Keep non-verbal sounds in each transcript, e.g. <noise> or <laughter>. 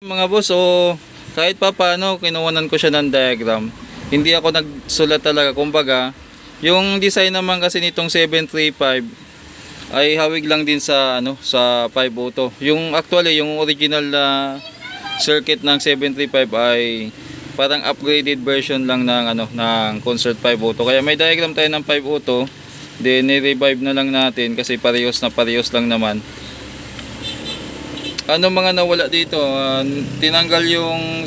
Mga boss, so kahit pa paano kinuwanan ko siya ng diagram. Hindi ako nagsulat talaga. Kumbaga, yung design naman kasi nitong 735 ay hawig lang din sa ano sa 5 auto. Yung actually yung original na circuit ng 735 ay parang upgraded version lang ng ano ng Concert 5 auto. Kaya may diagram tayo ng 5 auto. Then ni-revive na lang natin kasi parehas na parehas lang naman ano mga nawala dito? Ah, tinanggal yung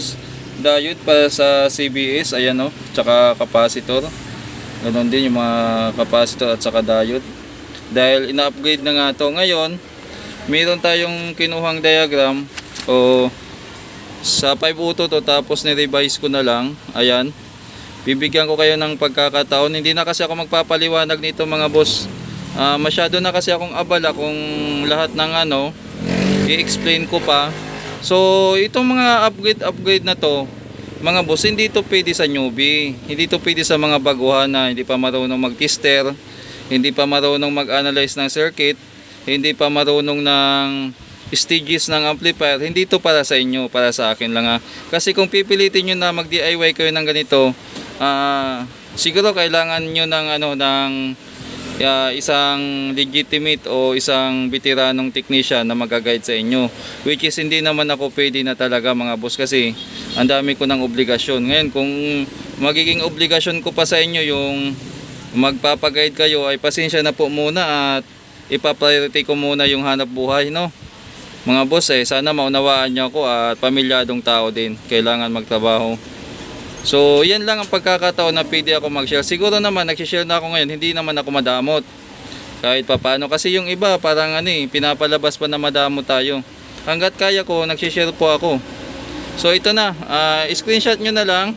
diode para sa CBS, ayan o, tsaka capacitor. Ganon din yung mga capacitor at saka diode. Dahil ina-upgrade na nga to ngayon, meron tayong kinuhang diagram o sa 5 auto to tapos ni-revise ko na lang. Ayan. Bibigyan ko kayo ng pagkakataon. Hindi na kasi ako magpapaliwanag nito mga boss. Ah, masyado na kasi akong abala kung lahat ng ano i-explain ko pa. So, itong mga upgrade-upgrade na to, mga boss, hindi to pwede sa newbie. Hindi to pwede sa mga baguhan na hindi pa marunong mag-tester, hindi pa marunong mag-analyze ng circuit, hindi pa marunong ng stages ng amplifier. Hindi to para sa inyo, para sa akin lang ha. Kasi kung pipilitin nyo na mag-DIY kayo ng ganito, ah, siguro kailangan nyo ng ano, ng ya isang legitimate o isang veteranong technician na mag-guide sa inyo. Which is hindi naman ako pwede na talaga mga boss kasi ang dami ko ng obligasyon. Ngayon kung magiging obligasyon ko pa sa inyo yung magpapaguide kayo ay pasensya na po muna at ipapriority ko muna yung hanap buhay no? Mga boss eh sana maunawaan nyo ako at pamilyadong tao din. Kailangan magtrabaho So, yan lang ang pagkakataon na pwede ako mag-share. Siguro naman, nag-share na ako ngayon, hindi naman ako madamot. Kahit pa paano. Kasi yung iba, parang ano eh, pinapalabas pa na madamot tayo. Hanggat kaya ko, nag-share po ako. So, ito na. ah, screenshot nyo na lang.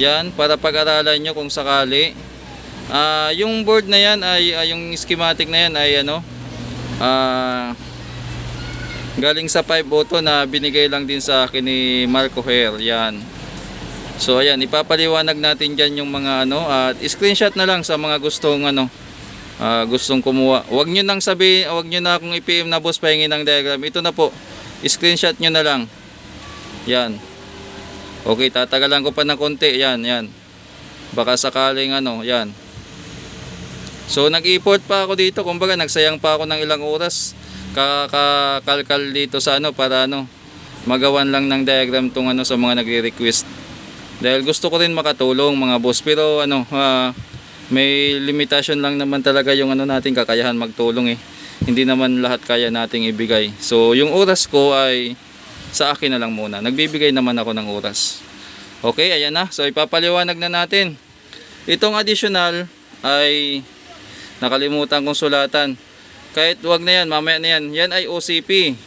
Yan, para pag-aralan nyo kung sakali. Ah, yung board na yan, ay, ay yung schematic na yan, ay ano, ah, galing sa 5 auto na binigay lang din sa akin ni Marco Her. Yan. So ayan, ipapaliwanag natin diyan yung mga ano at screenshot na lang sa mga gustong ano ah, gustong kumuha. Huwag niyo nang sabihin, huwag niyo na akong i-PM na boss pahingi ng diagram. Ito na po. Screenshot niyo na lang. Yan. Okay, tatagalan ko pa ng konti. Yan, yan. Baka sakaling ano, yan. So nag-import pa ako dito, kumbaga nagsayang pa ako ng ilang oras kakakalkal dito sa ano para ano magawan lang ng diagram tong ano sa mga nagre-request. Dahil gusto ko rin makatulong mga boss pero ano ah, may limitasyon lang naman talaga yung ano natin kakayahan magtulong eh. Hindi naman lahat kaya nating ibigay. So yung oras ko ay sa akin na lang muna. Nagbibigay naman ako ng oras. Okay, ayan na. So ipapaliwanag na natin. Itong additional ay nakalimutan kong sulatan. Kahit wag na yan, mamaya na yan. Yan ay OCP.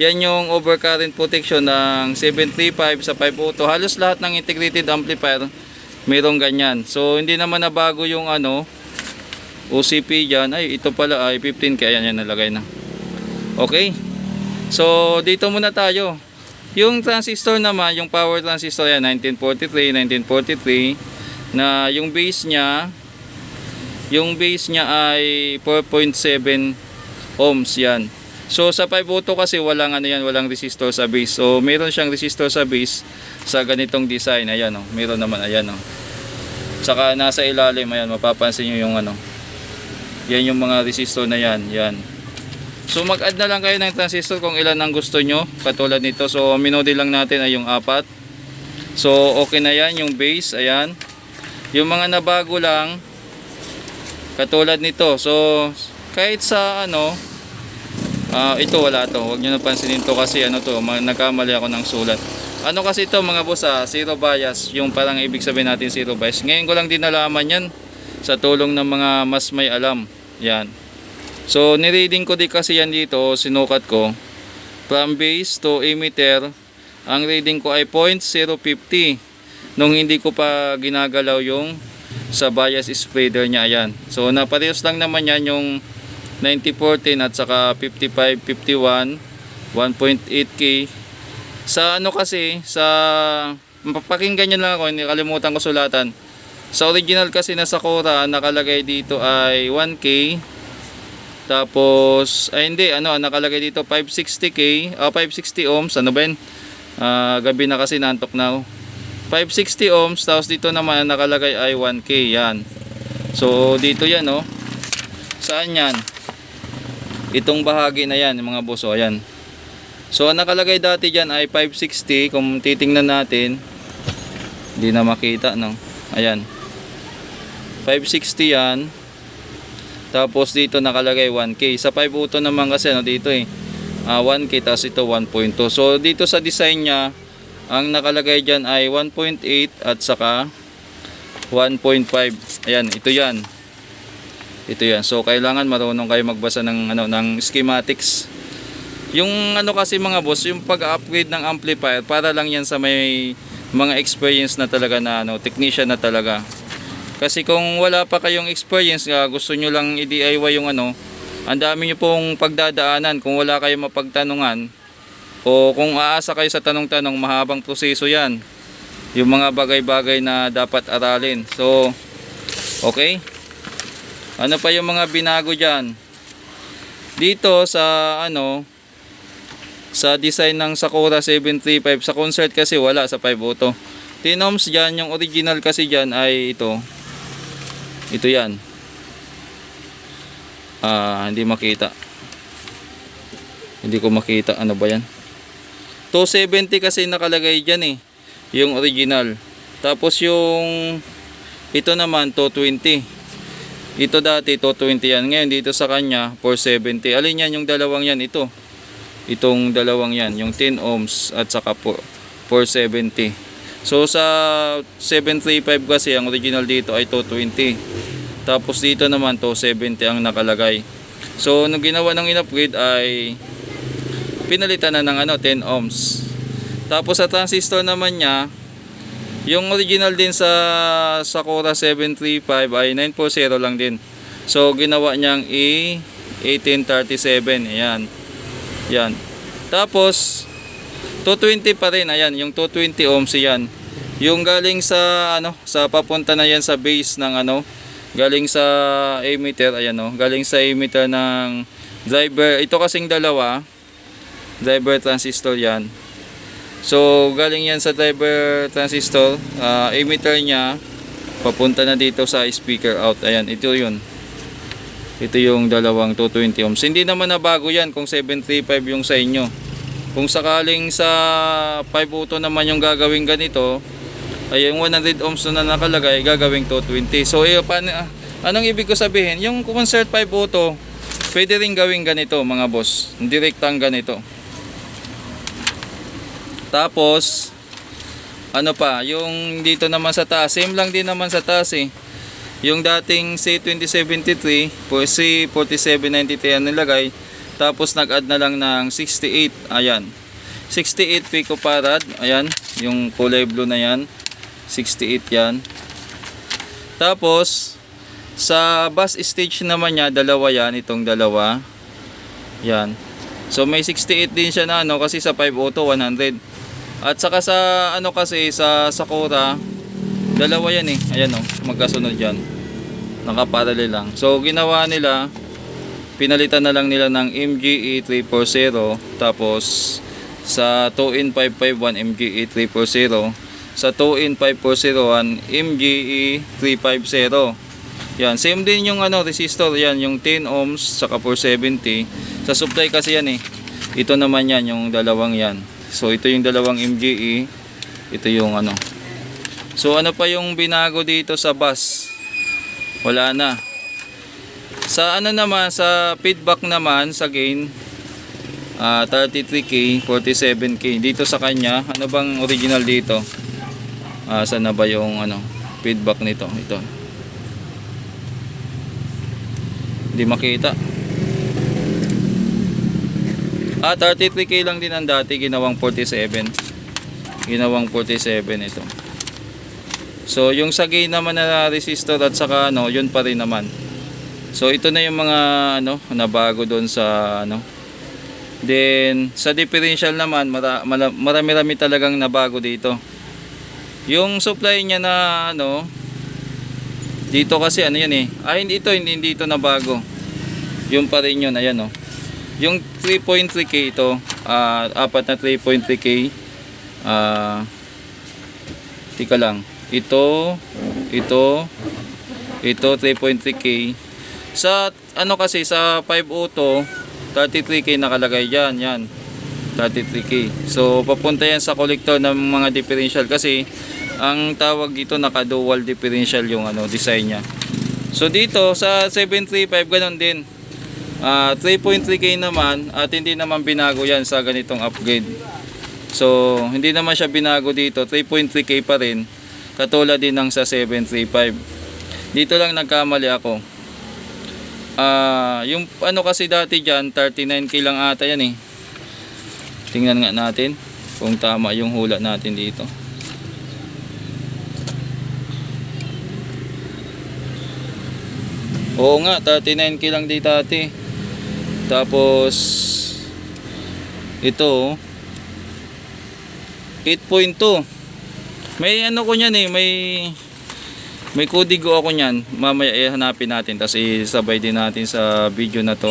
Yan yung overcurrent protection ng 735 sa 5 auto. Halos lahat ng integrated amplifier mayroong ganyan. So hindi naman na bago yung ano OCP dyan. Ay ito pala ay 15 kaya yan nalagay na. Okay. So dito muna tayo. Yung transistor naman, yung power transistor yan 1943, 1943 na yung base niya yung base niya ay 4.7 ohms yan. So sa 5 auto kasi walang ano yan, walang resistor sa base. So meron siyang resistor sa base sa ganitong design. Ayan oh, meron naman ayan oh. Saka nasa ilalim ayan, mapapansin niyo yung ano. Yan yung mga resistor na yan, yan. So mag-add na lang kayo ng transistor kung ilan ang gusto nyo, katulad nito. So minodi lang natin ay yung apat. So okay na yan, yung base, ayan. Yung mga nabago lang, katulad nito. So kahit sa ano, Ah, ito wala to. Huwag niyo napansinin to kasi ano to, ma- nagkamali ako ng sulat. Ano kasi to mga boss ah, zero bias, yung parang ibig sabihin natin zero bias. Ngayon ko lang din nalaman yan sa tulong ng mga mas may alam. Yan. So, nireading ko din kasi yan dito, sinukat ko. From base to emitter, ang reading ko ay 0.050 nung hindi ko pa ginagalaw yung sa bias spreader niya ayan. So naparehas lang naman yan yung 9014 at saka 5551 1.8k sa ano kasi sa mapapakinggan nyo lang ako hindi kalimutan ko sulatan sa original kasi nasa Cora nakalagay dito ay 1k tapos ay hindi ano nakalagay dito 560k ah 560 ohms ano ba Ah, gabi na kasi nantok na ako. 560 ohms tapos dito naman nakalagay ay 1k yan. So dito yan oh. Saan yan? Itong bahagi na yan mga boss oh, ayan. So ang nakalagay dati diyan ay 560 kung titingnan natin hindi na makita no. Ayan. 560 yan. Tapos dito nakalagay 1k. Sa 5 auto naman kasi ano dito eh. Ah, 1k tapos ito 1.2. So dito sa design niya ang nakalagay diyan ay 1.8 at saka 1.5. Ayan, ito 'yan. Ito 'yan. So kailangan marunong kayo magbasa ng ano ng schematics. Yung ano kasi mga boss, yung pag-upgrade ng amplifier para lang 'yan sa may mga experience na talaga na ano, technician na talaga. Kasi kung wala pa kayong experience, ah, gusto nyo lang i-DIY yung ano, ang dami nyo pong pagdadaanan kung wala kayong mapagtanungan o kung aasa kayo sa tanong-tanong, mahabang proseso yan. Yung mga bagay-bagay na dapat aralin. So, okay. Ano pa yung mga binago dyan? Dito sa ano, sa design ng Sakura 735 sa concert kasi wala sa 5 auto. Tinoms dyan, yung original kasi dyan ay ito. Ito yan. Ah, hindi makita. Hindi ko makita ano ba yan. 270 kasi nakalagay dyan eh. Yung original. Tapos yung ito naman 220. Ito dati 220 yan. Ngayon dito sa kanya 470. Alin yan yung dalawang yan? Ito. Itong dalawang yan. Yung 10 ohms at saka po 470. So sa 735 kasi ang original dito ay 220. Tapos dito naman 270 ang nakalagay. So nung ginawa ng in-upgrade ay pinalitan na ng ano 10 ohms. Tapos sa transistor naman niya yung original din sa Sakura 735 ay 940 lang din. So ginawa niyang E1837. Ayan. Yan. Tapos 220 pa rin. Ayan, yung 220 ohms yan. Yung galing sa ano, sa papunta na yan sa base ng ano, galing sa emitter, ayan oh, galing sa emitter ng driver. Ito kasing dalawa, driver transistor yan. So, galing yan sa driver transistor, ah, emitter niya, papunta na dito sa speaker out. Ayan, ito yun. Ito yung dalawang 220 ohms. Hindi naman na bago yan kung 735 yung sa inyo. Kung sakaling sa 5 auto naman yung gagawin ganito, ay yung 100 ohms na nakalagay, gagawing 220. So, eh, paano, ah, anong ibig ko sabihin? Yung concert 5 auto, pwede rin gawin ganito mga boss. Direktang ganito. Tapos, ano pa, yung dito naman sa taas, same lang din naman sa taas eh. Yung dating C2073, po C4793 ang nilagay, tapos nag-add na lang ng 68, ayan. 68 picofarad, ayan, yung kulay blue na yan. 68 yan. Tapos, sa bus stage naman niya, dalawa yan, itong dalawa. Yan. So may 68 din siya na ano kasi sa 5 auto 100. At saka sa ano kasi sa Sakura dalawa yan eh. Ayan oh, magkasunod yan. Nakaparallel lang. So ginawa nila pinalitan na lang nila ng MGE 340 tapos sa 2in 551 MGE 340 sa 2in 5401 MGE 350 yan same din yung ano resistor yan yung 10 ohms saka 470 sa supply kasi yan eh ito naman yan yung dalawang yan so ito yung dalawang MGE ito yung ano. So ano pa yung binago dito sa bus? Wala na. Sa ano naman sa feedback naman sa gain ah 33k 47k dito sa kanya ano bang original dito? Ah saan na ba yung ano feedback nito? Ito. Hindi makita ah 33k lang din ang dati ginawang 47 ginawang 47 ito so yung sa gain naman na resistor at saka ano yun pa rin naman So ito na yung mga ano nabago doon sa ano. Then sa differential naman mara, mara- marami-rami talagang nabago dito. Yung supply niya na ano dito kasi ano yan eh. Ah hindi ito hindi dito nabago. Yung pa rin yun ayan oh. Yung 3.3k ito, ah apat na 3.3k. Ah, tika lang. Ito, ito, ito 3.3k. Sa ano kasi sa 5 auto 33k nakalagay diyan, yan. 33k. So papunta yan sa collector ng mga differential kasi ang tawag dito naka-dual differential yung ano design niya. So dito sa 735 ganun din. Ah, 3.3k naman at hindi naman binago yan sa ganitong upgrade. So hindi naman siya binago dito, 3.3k pa rin. Katulad din ng sa 735. Dito lang nagkamali ako. Ah, yung ano kasi dati diyan, 39k lang ata yan eh. Tingnan nga natin kung tama yung hula natin dito. Oo nga, 39k lang dito dati. Tapos ito oh, 8.2. May ano ko niyan eh, may may kodigo ako niyan. Mamaya ihanapin natin tapos isabay din natin sa video na to.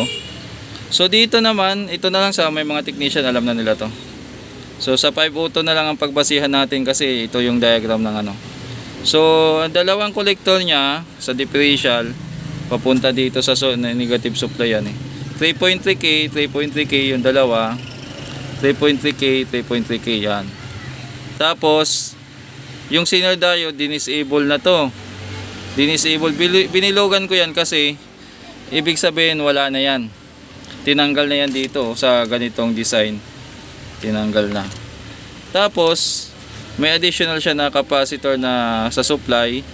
So dito naman, ito na lang sa may mga technician alam na nila to. So sa 5 auto na lang ang pagbasihan natin kasi ito yung diagram ng ano. So ang dalawang collector niya sa differential papunta dito sa negative supply yan eh. 3.3k, 3.3k yung dalawa. 3.3k, 3.3k yan. Tapos yung senior diode dinisable na to. Dinisable binilogan ko yan kasi ibig sabihin wala na yan. Tinanggal na yan dito sa ganitong design. Tinanggal na. Tapos may additional siya na capacitor na sa supply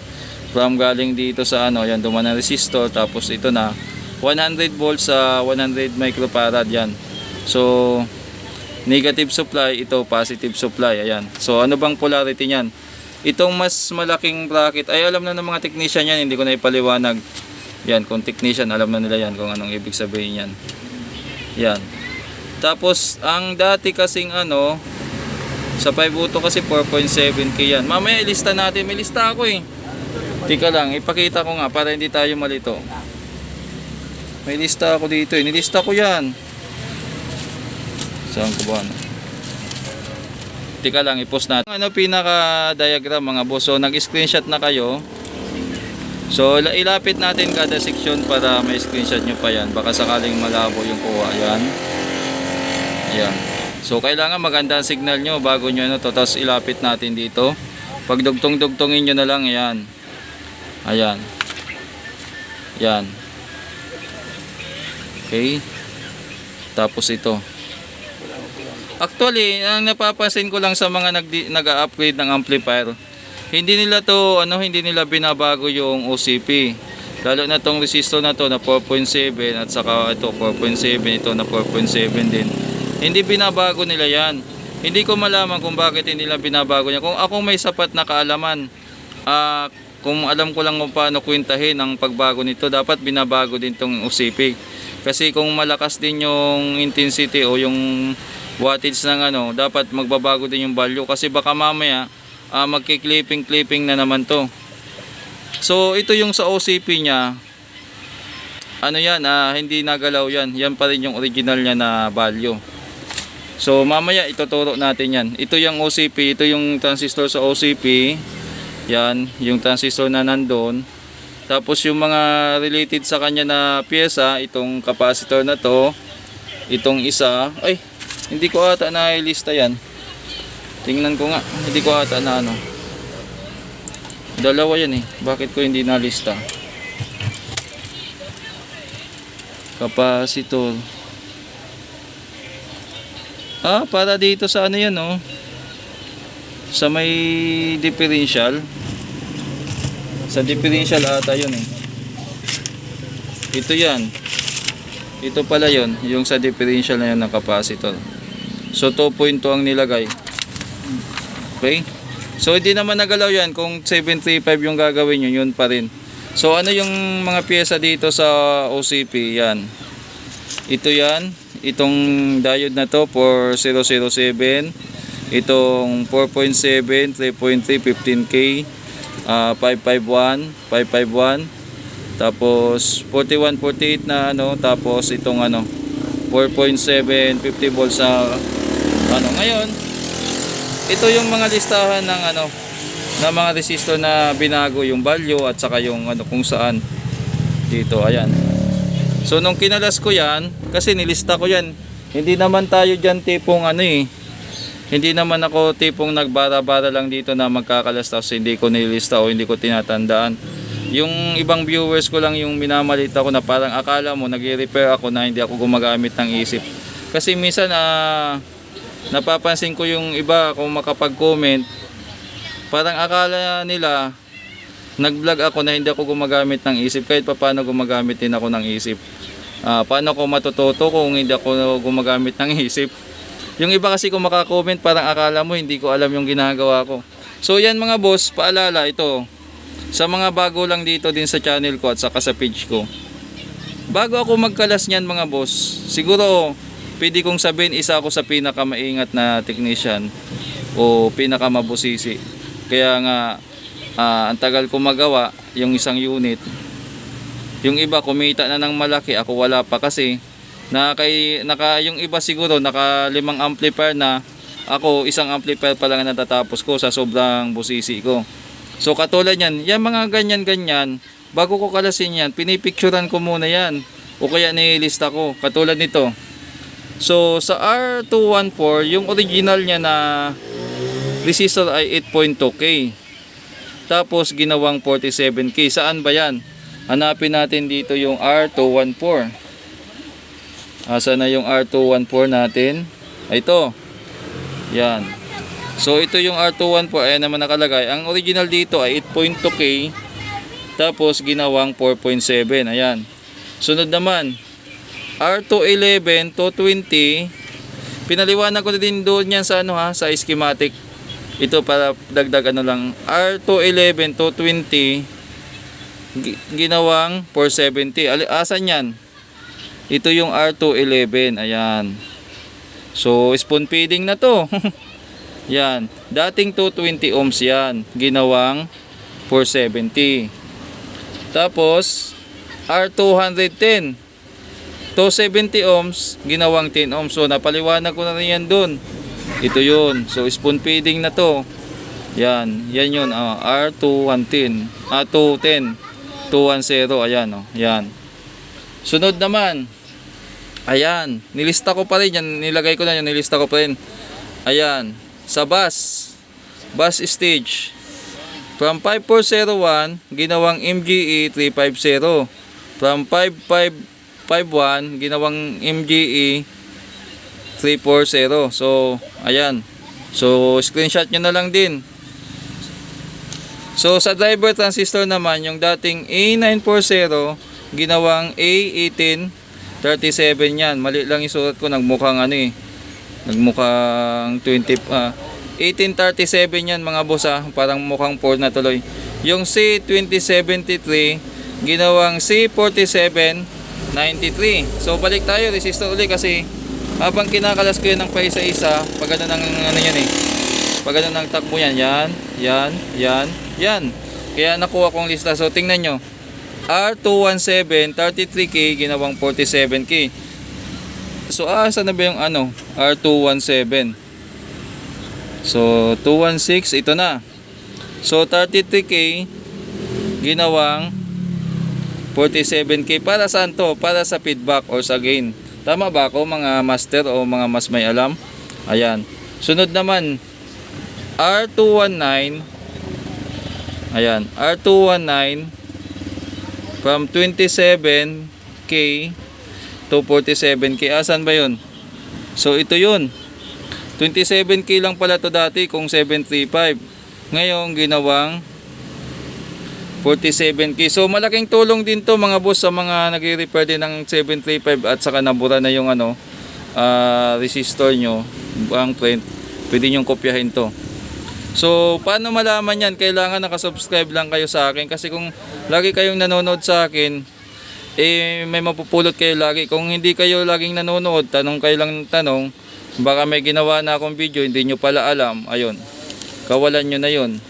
from galing dito sa ano, yan duman na resistor tapos ito na 100 volts sa 100 microfarad yan. So negative supply, ito positive supply, ayan. So ano bang polarity niyan? Itong mas malaking bracket, ay alam na ng mga technician yan, hindi ko na ipaliwanag. Yan, kung technician, alam na nila yan kung anong ibig sabihin yan. Yan. Tapos, ang dati kasing ano, sa 5 auto kasi 4.7k yan. Mamaya ilista natin, may lista ako eh. Tika lang, ipakita ko nga para hindi tayo malito. May lista ako dito eh. Nilista ko yan. Saan ko ba? ano? Tika lang, i-post natin. Ano pinaka-diagram mga boss? So, nag-screenshot na kayo. So, ila- ilapit natin kada section para may screenshot nyo pa yan. Baka sakaling malabo yung kuha. Yan. Yan. So, kailangan maganda ang signal nyo bago nyo ano to. Tapos, ilapit natin dito. Pag dugtong-dugtongin nyo na lang, yan. Ayan. Yan. Okay. Tapos ito. Actually, ang napapansin ko lang sa mga nag nag-upgrade ng amplifier, hindi nila to ano, hindi nila binabago yung OCP. Lalo na tong resistor na to na 4.7 at saka ito 4.7, ito na 4.7 din. Hindi binabago nila 'yan. Hindi ko malaman kung bakit hindi nila binabago niya. Kung ako may sapat na kaalaman, ah kung alam ko lang kung paano kwentahin ang pagbago nito, dapat binabago din tong OCP. Kasi kung malakas din yung intensity o yung wattage ng ano, dapat magbabago din yung value kasi baka mamaya uh, magki-clipping clipping na naman to. So ito yung sa OCP niya. Ano yan, ah, hindi nagalaw yan. Yan pa rin yung original niya na value. So mamaya ituturo natin yan. Ito yung OCP, ito yung transistor sa OCP. Yan, yung transistor na nandun. Tapos yung mga related sa kanya na pyesa, itong capacitor na to, itong isa, ay, hindi ko ata na lista yan. Tingnan ko nga, hindi ko ata na ano. Dalawa yan eh, bakit ko hindi nalista? Capacitor. Ah, para dito sa ano yan oh. Sa may differential. Sa differential ata yun eh. Ito yan. Ito pala yon yung sa differential na yun ng capacitor. So 2.2 ang nilagay. Okay? So hindi naman nagalaw yan kung 735 yung gagawin nyo, yun pa rin. So ano yung mga pyesa dito sa OCP? Yan. Ito yan. Itong diode na to for 007. Itong 4.7, 3.3, 15K uh, 551 551 tapos 41 48 na ano tapos itong ano 4.7 50 volts sa ano. Ngayon ito yung mga listahan ng ano ng mga resistor na binago yung value at saka yung ano kung saan dito ayan. So nung kinalas ko yan kasi nilista ko yan hindi naman tayo dyan tipong ano eh hindi naman ako tipong nagbara-bara lang dito na magkakalas tapos hindi ko nilista o hindi ko tinatandaan. Yung ibang viewers ko lang yung minamalita ko na parang akala mo nag-repair ako na hindi ako gumagamit ng isip. Kasi minsan ah napapansin ko yung iba kung makapag-comment parang akala nila nag-vlog ako na hindi ako gumagamit ng isip kahit pa paano gumagamit din ako ng isip. Ah, paano ko matututo kung hindi ako gumagamit ng isip yung iba kasi kung makakomment parang akala mo hindi ko alam yung ginagawa ko. So yan mga boss paalala ito. Sa mga bago lang dito din sa channel ko at saka sa page ko. Bago ako magkalas niyan mga boss siguro pwede kong sabihin isa ako sa pinakamaingat na technician o pinakamabusisi. Kaya nga ah, ang tagal ko magawa yung isang unit yung iba kumita na ng malaki ako wala pa kasi na kay naka yung iba siguro naka limang amplifier na ako isang amplifier pa lang ang natatapos ko sa sobrang busisi ko. So katulad yan yan mga ganyan ganyan bago ko kalasin yan pinipicturean ko muna yan o kaya nilista ko katulad nito. So sa R214 yung original niya na resistor ay 8.2k tapos ginawang 47k saan ba yan? Hanapin natin dito yung R214 asa na yung R214 natin? Ito. Yan. So ito yung R214 ayan naman nakalagay. Ang original dito ay 8.2k tapos ginawang 4.7 ayan. Sunod naman R211 220 pinaliwanag ko din doon yan sa ano ha sa schematic. Ito para dagdag ano lang. R211 220 gi- ginawang 470. Ali, asan yan? Ito yung R211. Ayan. So, spoon feeding na to. <laughs> yan. Dating 220 ohms yan. Ginawang 470. Tapos, R210. 270 ohms, ginawang 10 ohms. So, napaliwanag ko na rin yan dun. Ito yun. So, spoon feeding na to. Yan. Yan yun. ah, R210. Ah, 210. 210 ayan oh yan sunod naman ayan nilista ko pa rin yan nilagay ko na yan nilista ko pa rin. Ayan sa bus bus stage. From 5401 ginawang MGE 350 from 5551 ginawang MGE 340 so ayan. So screenshot nyo na lang din. So sa driver transistor naman, yung dating A940, ginawang A1837 yan. Mali lang yung sulat ko, nagmukhang ano eh. Nagmukhang 20, ah, 1837 yan mga boss ah. Parang mukhang 4 na tuloy. Yung C2073, ginawang C4793. So balik tayo, resistor ulit kasi habang kinakalas ko yan ng paisa-isa, pag ano ng ano yan eh. Pag ano ng takbo yan, yan, yan, yan, yan. Kaya nakuha kong lista. So tingnan nyo. R217, 33K, ginawang 47K. So asa na ba yung ano? R217. So 216, ito na. So 33K, ginawang 47K. Para saan to? Para sa feedback or sa gain. Tama ba ako mga master o mga mas may alam? Ayan. Sunod naman, R219 Ayan, R219 from 27K to 47K. Asan ba 'yon? So ito 'yun. 27K lang pala to dati kung 735. Ngayon ginawang 47K. So malaking tulong din to mga boss sa mga nagre-repair din ng 735 at saka nabura na yung ano ah, resistor nyo, ang print. Pwede nyo kopyahin to. So, paano malaman yan? Kailangan nakasubscribe lang kayo sa akin. Kasi kung lagi kayong nanonood sa akin, eh, may mapupulot kayo lagi. Kung hindi kayo laging nanonood, tanong kayo lang ng tanong, baka may ginawa na akong video, hindi nyo pala alam. Ayun, kawalan nyo na yon.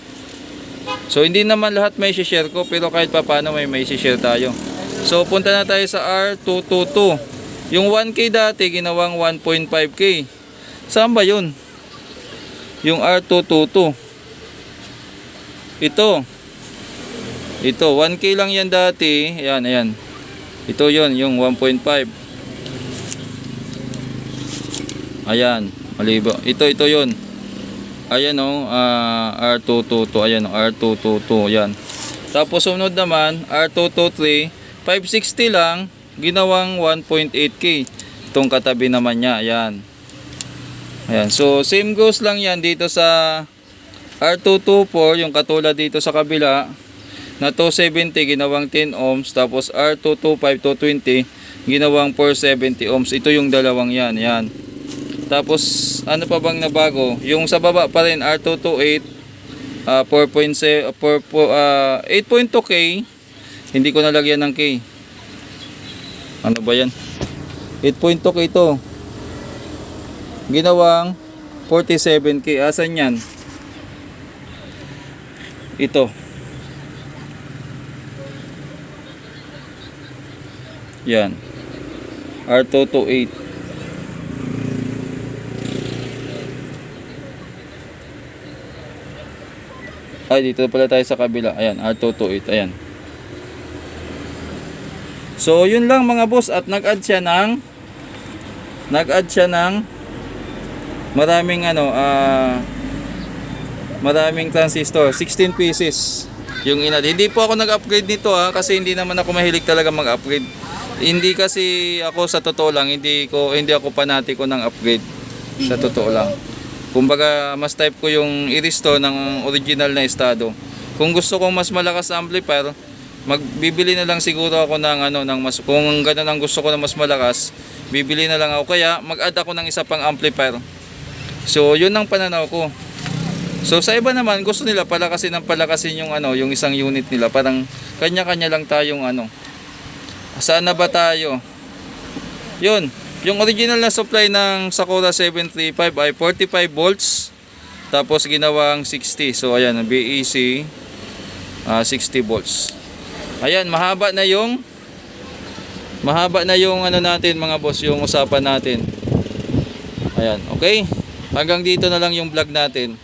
So, hindi naman lahat may share ko, pero kahit pa paano may may share tayo. So, punta na tayo sa R222. Yung 1K dati, ginawang 1.5K. Saan ba yun? Yung R222. Ito. Ito, 1K lang yan dati. Ayan, ayan. Ito yon yung 1.5. Ayan, malibo. Ito, ito yon Ayan o, ah, R222. Ayan o, R222. Ayan. Tapos sunod naman, R223. 560 lang, ginawang 1.8K. Itong katabi naman niya, ayan. Ayan, so same goes lang yan dito sa R224, yung katulad dito sa kabila, na 270 ginawang 10 ohms, tapos R225 220 ginawang 470 ohms. Ito yung dalawang yan, yan. Tapos ano pa bang nabago? Yung sa baba pa rin R228 uh, 4.7 uh, 8.2K hindi ko nalagyan ng K. Ano ba yan? 8.2K ito. Ginawang 47K. Asan yan? Ito. Yan. R228. Ay, dito pala tayo sa kabila. Ayan, R228. Ayan. So, yun lang mga boss. At nag-add siya ng nag-add siya ng maraming ano, ah maraming transistor. 16 pieces yung inad. Hindi po ako nag-upgrade nito ha, kasi hindi naman ako mahilig talaga mag-upgrade. Hindi kasi ako sa totoo lang, hindi ko hindi ako panatiko ng upgrade. Sa totoo lang. Kumbaga, mas type ko yung i-restore ng original na estado. Kung gusto kong mas malakas amplifier, magbibili na lang siguro ako ng ano ng mas kung gano'n ang gusto ko na mas malakas, bibili na lang ako kaya mag-add ako ng isa pang amplifier. So, yun ang pananaw ko. So, sa iba naman gusto nila palakasin ng palakasin yung ano, yung isang unit nila. Parang kanya-kanya lang tayong ano. Saan na ba tayo? Yun, yung original na supply ng Sakura 735 ay 45 volts tapos ginawang 60. So ayan, BEC ah, 60 volts. Ayan, mahaba na yung mahaba na yung ano natin mga boss, yung usapan natin. Ayan, okay? Hanggang dito na lang yung vlog natin.